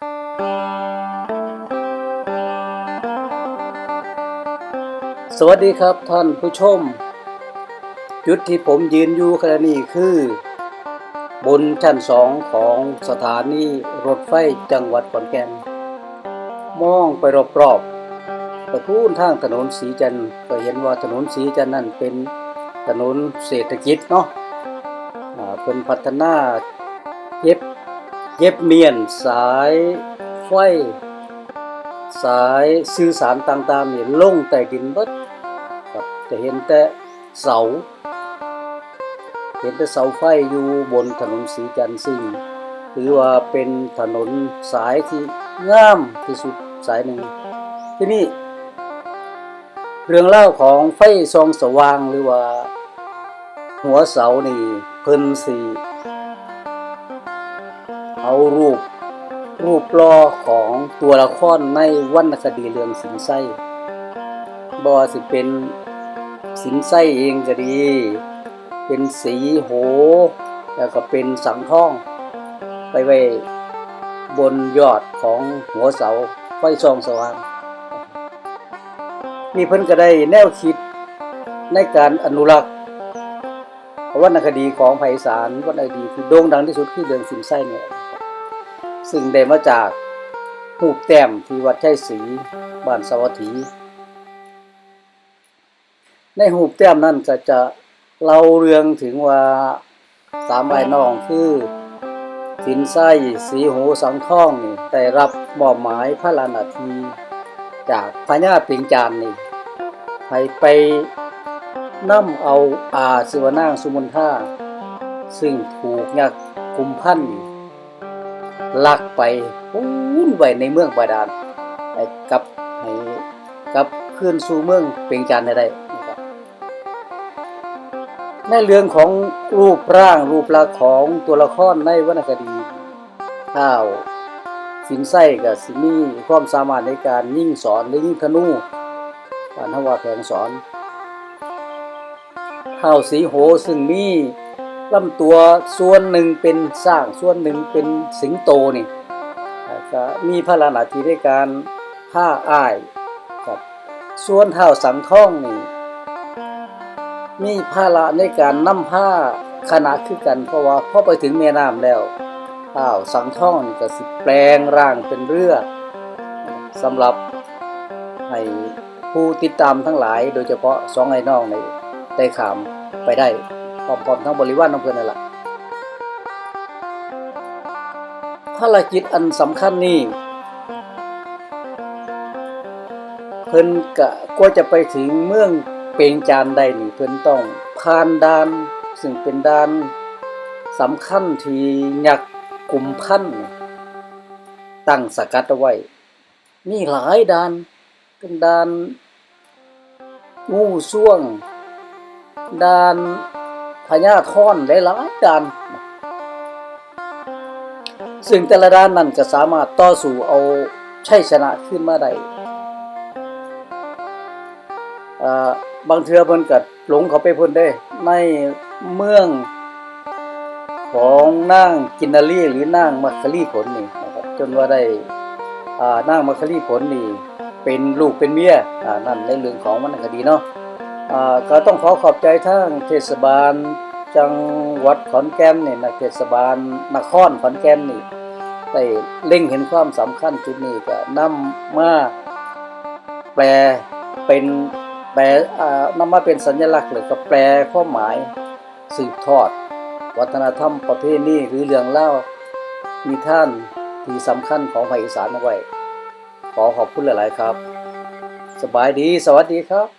สวัสดีครับท่านผู้ชม จุดที่ผมยืนอยู่ขณะนี้คือ บนชั้นสองของสถานีรถไฟจังหวัดขอนแก่น มองไปรอบๆไปพูนทางถนนสีจันทร์ก็เห็นว่าถนนสีจันทร์นั่นเป็นถนนเศรษฐกิจเนาะเป็นพัฒนาเย็บ เย็บเมียน สายไฟ สายสื่อสารต่างๆนี่ลงใต้ดินเบิดครับจะเห็นแต่เสา เห็นแต่เสาไฟอยู่บนถนนสีจันทร์ซึ่งถือว่าเป็นถนนสายที่งามที่สุดสายหนึ่ง ที่นี่ เรื่องเล่าของไฟซองสว่างหรือว่า หัวเสานี่เพิ่นสี เอารูป รูปล่อของตัวละครในวรรณคดีเรื่องสินไส้บ่ว่าสิเป็นสินไส้เองก็ดี เป็นสีโห แล้วก็เป็นสังท่อง ไปไว้บนยอดของหัวเสาไฟส่องสว่างนี่เพิ่นก็ได้แนวคิดในการอนุรักษ์วรรณคดีของไพศาลวรรณคดีที่โด่งดังที่สุดคือเรื่องสินไส้เนี่ย ซึ่งได้มาจากหูปแต้มที่วัดไชยศรีบ้านสวัสดีในหูปแต้มนั่นก็จะเล่าเรื่องถึงว่าสามไอ้น้องคือสินไส้สีหูสังท่องนี่ได้รับมอบหมายพระลานาที จากพญาปิงจานนี่ให้ไปนํเอาอาสิวนางสุมนท่าซึ่งถูกยักษ์กุมพันธ์ ลักไปปูนไว้ในเมืองบาดาลกับให้กับคืนสู่เมืองเปียงจันทน์ให้ได้นะครับในเรื่องของรูปร่างรูปลักษณ์ของตัวละครในวรรณคดีข้าวสินไส้กับสิมีความสามารถในการยิ่งสอนหรือยิ่งธนูปานทว่าแผงสอนข้าวสีโหซึ่งมี ลำตัวส่วนหนึ่งเป็นสร้างส่วนหนึ่งเป็นสิงโตนี่ก็มีพระรานาทีในการผ้าอ้ายครับส่วนเท้าสังท่องนี่มีภาระในการนำผ้าขนาดคือกันเพราะว่าพอไปถึงแม่น้ำแล้วเท้าสังท่องนี่ก็สิแปลงร่างเป็นเรือสำหรับให้ผู้ติดตามทั้งหลายโดยเฉพาะสองไอ้น้องในได้ขามไปได้ พร้อมๆทั้งบริวารของเพื่อนนั่นแหละภารกิจอันสำคัญนี้เพิ่นกะกว่าจะไปถึงเมืองเปงจานได้นี่เพิ่นต้องผ่านด่าน ซึ่งเป็นด่านสำคัญที่ยักษ์กลุ่มพันตั้งสกัดเอาไว้ มีหลายด่านเป็นด่านงูส่วงด่าน พญาท่อนหลายๆด้านซึ่งแต่ละด้านนั้นก็สามารถต่อสู้เอาชัยชนะขึ้นมาได้บางเทือเพิ่นก็หลงเขาไปเพิ่นได้ ในเมืองของนางกินนารีหรือนางมัคคลีผลนี่นะครับจนว่าได้อ่านางมัคคลีผลนี่เป็นลูกเป็นเมียนั่นในเรื่องของวรรณคดีเนาะ ก็ต้องขอขอบใจทางเทศบาล จังหวัดขอนแก่นนี่นะเทศบาลนครขอนแก่นนี่ได้เล็งเห็นความสำคัญจุดนี้ก็นำมาแปลเป็นแปลอ่านำมาเป็นสัญลักษณ์หรือก็แปลความหมายสืบทอด วัฒนธรรมประเพณีหรือเรื่องเล่ามีท่านที่สำคัญของภาคอีสานเอาไว้ ขอขอบคุณหลาย ๆ ครับ สบายดี สวัสดีครับ